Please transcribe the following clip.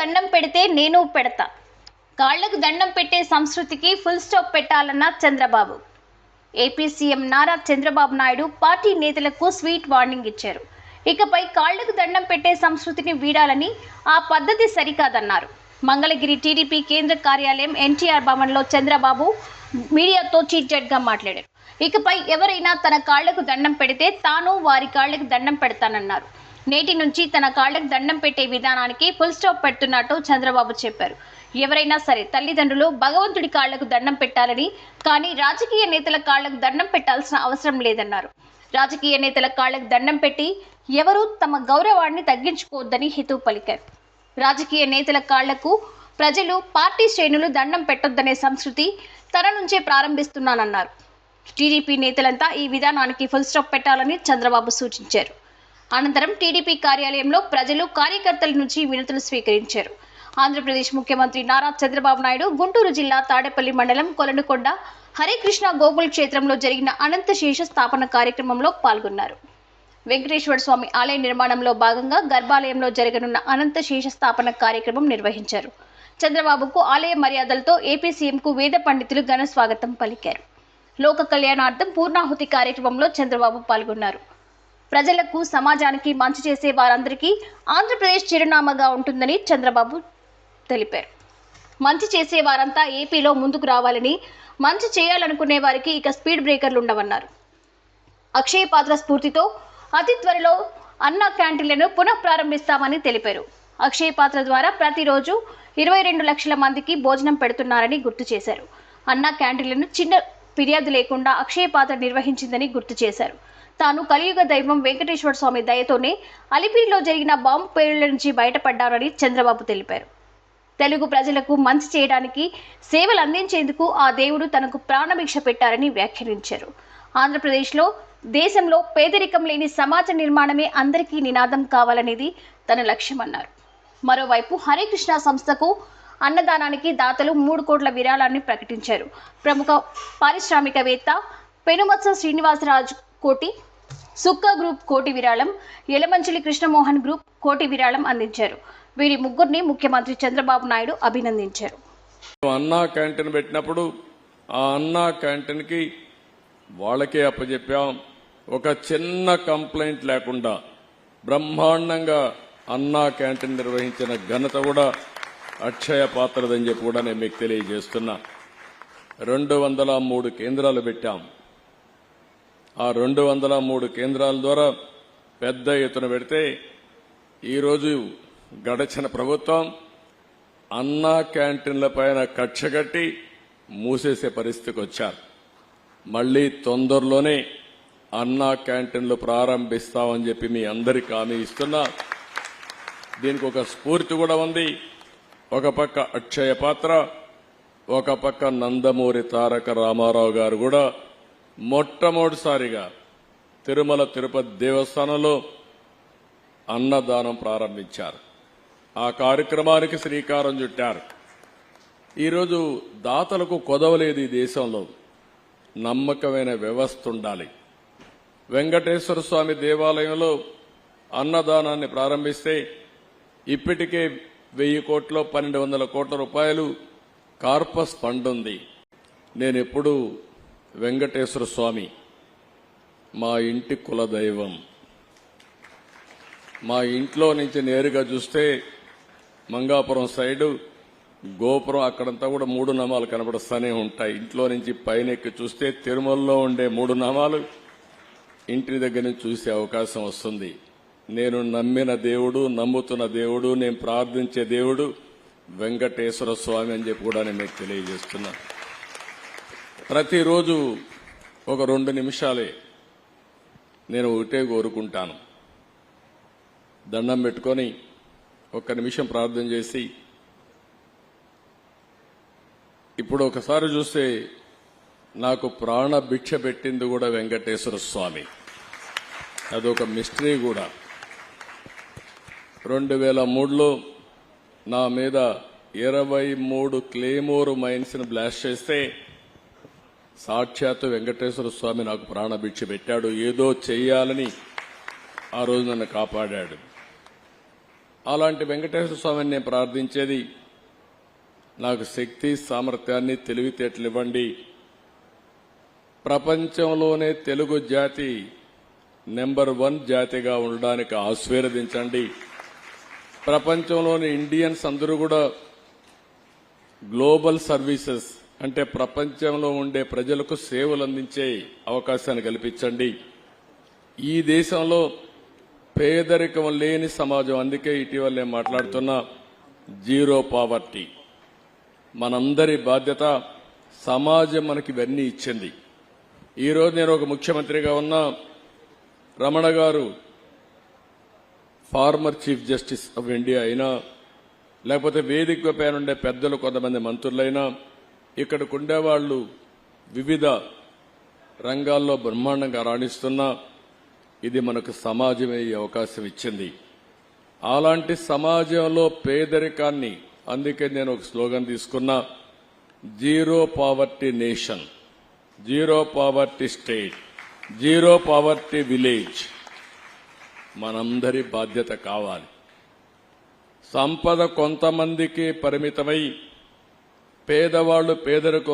దండం పెడితే నేను పెడతా. కాళ్ళకు దండం పెట్టే సంస్కృతికి ఫుల్ స్టాప్ పెట్టాలన్న Chandrababu. AP CM Nara Chandrababu Naidu party నేతలకు స్వీట్ వార్నింగ్ ఇచ్చారు. ఇకపై కాళ్ళకు దండం పెట్టే సంస్కృతిని వీడాలని ఆ పద్ధతి సరికాదన్నారు. మంగళగిరి టీడీపీ కేంద్ర కార్యాలయం ఎన్టీఆర్ భవన్లో చంద్రబాబు మీడియాతో చీట్జెట్గా మాట్లాడారు. ఇకపై ఎవరైనా తన కాళ్ళకు దండం పెడితే తాను వారి కాళ్ళకు దండం పెడతానన్నారు. నేటి నుంచి తన కాళ్ళకు దండం పెట్టే విధానానికి ఫుల్ స్టాప్ పెడుతున్నట్టు చంద్రబాబు చెప్పారు. ఎవరైనా సరే తల్లిదండ్రులు భగవంతుడి కాళ్ళకు దండం పెట్టాలని కానీ రాజకీయ నేతల కాళ్ళకు దండం పెట్టాల్సిన అవసరం లేదన్నారు. రాజకీయ నేతల కాళ్ళకు దండం పెట్టి ఎవరూ తమ గౌరవాన్ని తగ్గించుకోవద్దని హితవు పలికారు. రాజకీయ నేతల కాళ్ళకు ప్రజలు పార్టీ శ్రేణులు దండం పెట్టొద్దనే సంస్కృతి తన నుంచే ప్రారంభిస్తున్నానన్నారు. టీడీపీ నేతలంతా ఈ విధానానికి ఫుల్ స్టాప్ పెట్టాలని చంద్రబాబు సూచించారు. అనంతరం టీడీపీ కార్యాలయంలో ప్రజలు కార్యకర్తల నుంచి వినతులు స్వీకరించారు. ఆంధ్రప్రదేశ్ ముఖ్యమంత్రి నారా చంద్రబాబు నాయుడు గుంటూరు జిల్లా తాడేపల్లి మండలం కొలనుకొండ హరికృష్ణ గోకుల్ క్షేత్రంలో జరిగిన అనంత శేష స్థాపన కార్యక్రమంలో పాల్గొన్నారు. వెంకటేశ్వర స్వామి ఆలయ నిర్మాణంలో భాగంగా గర్భాలయంలో జరగనున్న అనంత శేష స్థాపన కార్యక్రమం నిర్వహించారు. చంద్రబాబుకు ఆలయ మర్యాదలతో ఏపీ సీఎంకు వేద పండితులు ఘన స్వాగతం పలికారు. లోక కళ్యాణార్థం పూర్ణాహుతి కార్యక్రమంలో చంద్రబాబు పాల్గొన్నారు. ప్రజలకు సమాజానికి మంచి చేసే వారందరికీ ఆంధ్రప్రదేశ్ చిరునామాగా ఉంటుందని చంద్రబాబు తెలిపారు. మంచి చేసే వారంతా ఏపీలో ముందుకు రావాలని మంచి చేయాలనుకునే వారికి ఇక స్పీడ్ బ్రేకర్లు ఉండవన్నారు. అక్షయ పాత్ర స్ఫూర్తితో అతి త్వరలో అన్న క్యాంటీన్లను పునః ప్రారంభిస్తామని తెలిపారు. అక్షయ పాత్ర ద్వారా ప్రతిరోజు ఇరవై రెండు లక్షల మందికి భోజనం పెడుతున్నారని గుర్తు చేశారు. అన్న క్యాంటీన్లను చిన్న ఫిర్యాదు లేకుండా అక్షయ పాత్ర నిర్వహించిందని గుర్తు చేశారు. తాను కలియుగ దైవం వెంకటేశ్వర స్వామి దయతోనే అలిపిరిలో జరిగిన బాంబు పేలుళ్ళ నుంచి బయటపడ్డారని చంద్రబాబు తెలిపారు. తెలుగు ప్రజలకు మంచి చేయడానికి సేవలు అందించేందుకు ఆ దేవుడు తనకు ప్రాణభిక్ష పెట్టారని వ్యాఖ్యానించారు. ఆంధ్రప్రదేశ్లో దేశంలో పేదరికం లేని సమాజ నిర్మాణమే అందరికీ నినాదం కావాలనేది తన లక్ష్యమన్నారు. మరోవైపు హరికృష్ణ సంస్థకు అన్నదానానికి దాతలు మూడు కోట్ల విరాళాన్ని ప్రకటించారు. ప్రముఖ పారిశ్రామికవేత్త పెనుమత్స శ్రీనివాసరాజు కోటి సుక్క గ్రూప్ కోటి విరాళం ఎలమంచిలి కృష్ణమోహన్ గ్రూప్ కోటి విరాళం అందించారు. వీరి ముగ్గురిని ముఖ్యమంత్రి చంద్రబాబు నాయుడు అభినందించారు. అన్నా క్యాంటీన్ పెట్టినప్పుడు ఆ అన్నా క్యాంటీన్కి వాళ్ళకే అప్పచెప్పాం ఒక చిన్న కంప్లైంట్ లేకుండా బ్రహ్మాండంగా అన్నా క్యాంటీన్ నిర్వహించిన ఘనత కూడా అక్షయ పాత్రదని చెప్పి కూడా నేను మీకు తెలియజేస్తున్నా. రెండు వందల మూడు కేంద్రాలు పెట్టాం. ఆ రెండు వందల మూడు కేంద్రాల ద్వారా పెద్ద ఎత్తున పెడితే ఈరోజు గడచిన ప్రభుత్వం అన్నా క్యాంటీన్ల పైన కక్ష కట్టి మూసేసే పరిస్థితికి వచ్చారు. మళ్ళీ తొందరలోనే అన్నా క్యాంటీన్లు ప్రారంభిస్తామని చెప్పి మీ అందరికి హామీ ఇస్తున్నా. దీనికి ఒక స్ఫూర్తి కూడా ఉంది. ఒక పక్క అక్షయ పాత్ర ఒక పక్క నందమూరి తారక రామారావు గారు కూడా మొట్టమొదటిసారిగా తిరుమల తిరుపతి దేవస్థానంలో అన్నదానం ప్రారంభించారు. ఆ కార్యక్రమానికి శ్రీకారం చుట్టారు. ఈరోజు దాతలకు కొదవలేదు ఈ దేశంలో. నమ్మకమైన వ్యవస్థ ఉండాలి. వెంకటేశ్వర స్వామి దేవాలయంలో అన్నదానాన్ని ప్రారంభిస్తే ఇప్పటికే వెయ్యి కోట్లు పన్నెండు వందల కోట్ల రూపాయలు కార్పస్ ఫండ్ ఉంది. నేను ఎప్పుడు వెంకటేశ్వర స్వామి మా ఇంటి కులదైవం. మా ఇంట్లో నుంచి నేరుగా చూస్తే మంగాపురం సైడు గోపురం అక్కడంతా కూడా మూడు నామాలు కనబడుస్తూనే ఉంటాయి. ఇంట్లో నుంచి పైన ఎక్కి చూస్తే తిరుమలలో ఉండే మూడు నామాలు ఇంటి దగ్గర నుంచి చూసే అవకాశం వస్తుంది. నేను నమ్మిన దేవుడు నమ్ముతున్న దేవుడు నేను ప్రార్థించే దేవుడు వెంకటేశ్వర స్వామి అని చెప్పి కూడా నేను మీకు తెలియజేస్తున్నా. ప్రతిరోజు ఒక రెండు నిమిషాలే నేను ఒకటే కోరుకుంటాను. దండం పెట్టుకొని ఒక్క నిమిషం ప్రార్థన చేసి ఇప్పుడు ఒకసారి చూస్తే నాకు ప్రాణ భిక్ష పెట్టింది కూడా వెంకటేశ్వర స్వామి. అదొక మిస్టరీ కూడా. రెండు వేల మూడులో నా మీద ఇరవై మూడు క్లేమోర్ మైన్స్ని బ్లాస్ట్ చేస్తే సాక్షాత్తు వెంకటేశ్వర స్వామి నాకు ప్రాణభిక్ష పెట్టాడు. ఏదో చెయ్యాలని ఆ రోజు నన్ను కాపాడాడు. అలాంటి వెంకటేశ్వర స్వామిని నేను ప్రార్థించేది నాకు శక్తి సామర్థ్యాన్ని తెలివితేటలు ఇవ్వండి ప్రపంచంలోనే తెలుగు జాతి నెంబర్ వన్ జాతిగా ఉండడానికి ఆశీర్వదించండి. ప్రపంచంలోని ఇండియన్స్ అందరూ కూడా గ్లోబల్ సర్వీసెస్ అంటే ప్రపంచంలో ఉండే ప్రజలకు సేవలు అందించే అవకాశాన్ని కల్పించండి. ఈ దేశంలో పేదరికం లేని సమాజం. అందుకే ఇటీవల నేను మాట్లాడుతున్న జీరో పావర్టీ. మనందరి బాధ్యత సమాజం మనకి ఇవన్నీ ఇచ్చింది. ఈరోజు నేను ఒక ముఖ్యమంత్రిగా ఉన్న రమణ గారు former chief justice of India అయినా లేకపోతే వేదిక పైన ఉండే పెద్దలు కొంతమంది మంత్రులైనా ఇక్కడికి ఉండేవాళ్ళు వివిధ రంగాల్లో బ్రహ్మాండంగా రాణిస్తున్నా ఇది మనకు సమాజమే ఈ అవకాశం ఇచ్చింది. అలాంటి సమాజంలో పేదరికాన్ని అందుకే నేను ఒక స్లోగన్ తీసుకున్నా zero poverty nation zero poverty state zero poverty village. మనందరి బాధ్యత కావాలి. సంపద కొంతమందికి పరిమితమై పేదవాళ్ళు పేదరికం